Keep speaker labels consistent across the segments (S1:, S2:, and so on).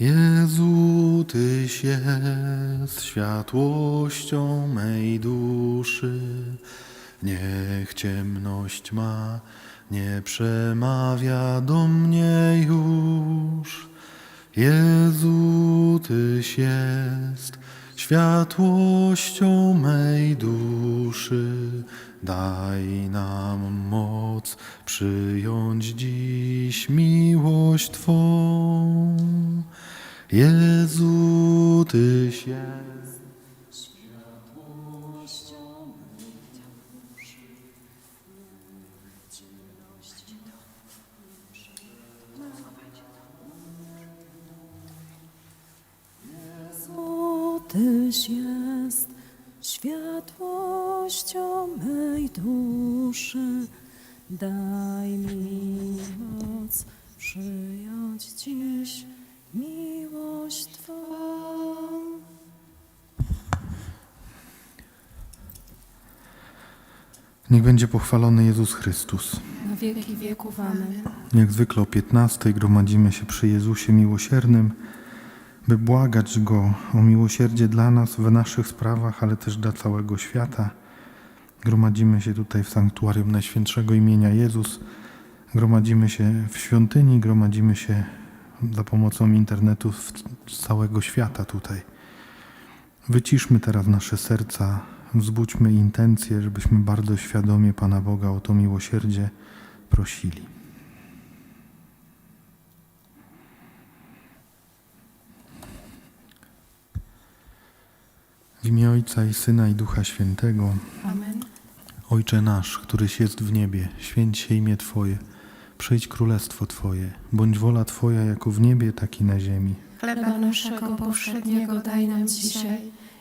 S1: Jezu, Tyś jest światłością mej duszy. Niech ciemność ma, nie przemawia do mnie już. Jezu, Tyś jest światłością mej duszy. Daj nam moc przyjąć dziś miłość Twą. Jezu, Tyś jest. Niech będzie pochwalony Jezus Chrystus.
S2: Na wieki wieków. Amen.
S1: Jak zwykle o 15 gromadzimy się przy Jezusie Miłosiernym, by błagać Go o miłosierdzie dla nas w naszych sprawach, ale też dla całego świata. Gromadzimy się tutaj w sanktuarium Najświętszego imienia Jezus. Gromadzimy się w świątyni, gromadzimy się za pomocą internetu z całego świata tutaj. Wyciszmy teraz nasze serca, wzbudźmy intencje, żebyśmy bardzo świadomie Pana Boga o to miłosierdzie prosili. W imię Ojca i Syna i Ducha Świętego.
S2: Amen.
S1: Ojcze nasz, któryś jest w niebie, święć się imię Twoje. Przyjdź królestwo Twoje, bądź wola Twoja jako w niebie, tak i na ziemi.
S2: Chleba naszego powszedniego daj nam dzisiaj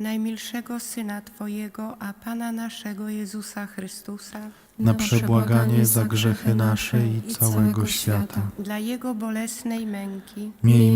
S3: najmilszego Syna Twojego, a Pana naszego Jezusa Chrystusa,
S1: Na przebłaganie za grzechy nasze i całego świata.
S3: dla Jego bolesnej męki,
S1: Miej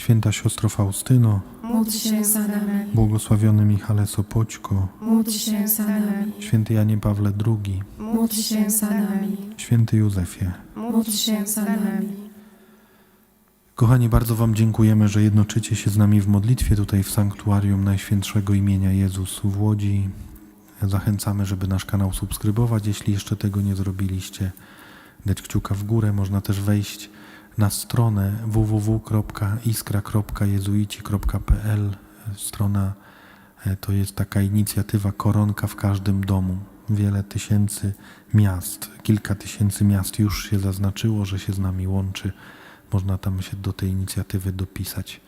S1: Święta siostro Faustyno,
S2: Módl się za nami.
S1: błogosławiony Michale Sopoćko,
S2: Módl się za nami.
S1: święty Janie Pawle II,
S2: Módl się za nami.
S1: święty Józefie.
S3: módl się za nami.
S1: Kochani, bardzo Wam dziękujemy, że jednoczycie się z nami w modlitwie tutaj w sanktuarium Najświętszego imienia Jezus w Łodzi. Zachęcamy, żeby nasz kanał subskrybować, jeśli jeszcze tego nie zrobiliście. Dać kciuka w górę, można też wejść na stronę www.iskra.jezuici.pl. Strona e, to jest taka inicjatywa Koronka w każdym domu. Wiele tysięcy miast, kilka tysięcy miast już się zaznaczyło, że się z nami łączy. Można tam się do tej inicjatywy dopisać.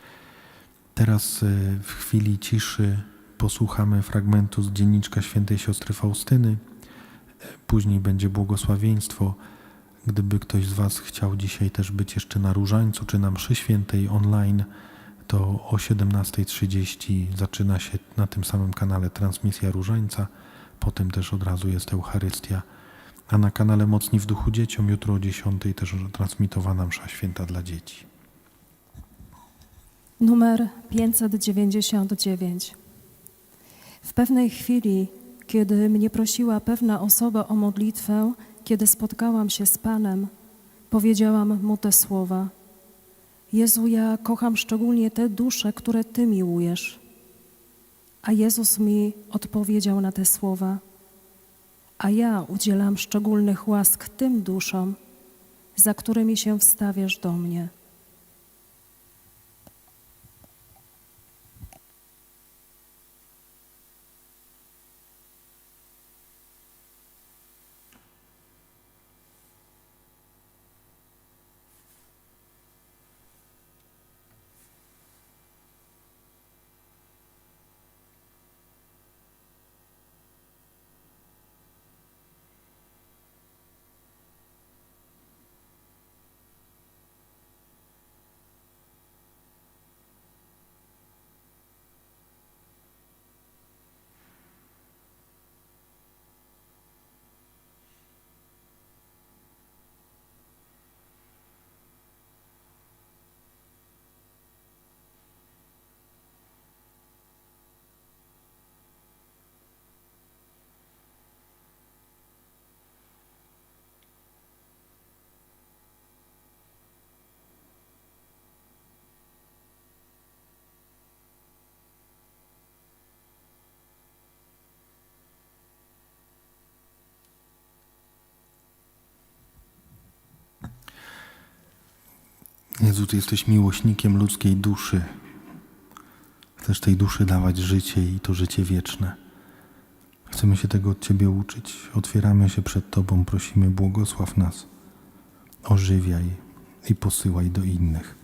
S1: Teraz e, w chwili ciszy posłuchamy fragmentu z dzienniczka świętej siostry Faustyny. E, Później będzie błogosławieństwo. Gdyby ktoś z Was chciał dzisiaj też być jeszcze na Różańcu czy na mszy świętej online, to o 17.30 zaczyna się na tym samym kanale transmisja Różańca. Potem też od razu jest Eucharystia. A na kanale Mocni w Duchu Dzieciom jutro o 10.00 też transmitowana msza święta dla dzieci.
S4: Numer 599. W pewnej chwili, kiedy mnie prosiła pewna osoba o modlitwę, kiedy spotkałam się z Panem, powiedziałam mu te słowa: Jezu, ja kocham szczególnie te dusze, które Ty miłujesz. A Jezus mi odpowiedział na te słowa: A ja udzielam szczególnych łask tym duszom, za którymi się wstawiasz do mnie.
S1: Jezu, Ty jesteś miłośnikiem ludzkiej duszy. Chcesz tej duszy dawać życie i to życie wieczne. Chcemy się tego od Ciebie uczyć. Otwieramy się przed Tobą, prosimy, błogosław nas. Ożywiaj i posyłaj do innych,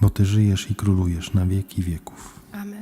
S1: bo Ty żyjesz i królujesz na wieki wieków.
S3: Amen.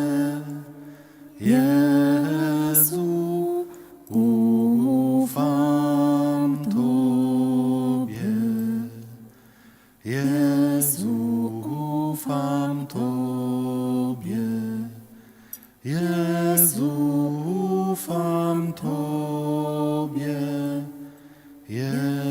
S1: Jezu, ufam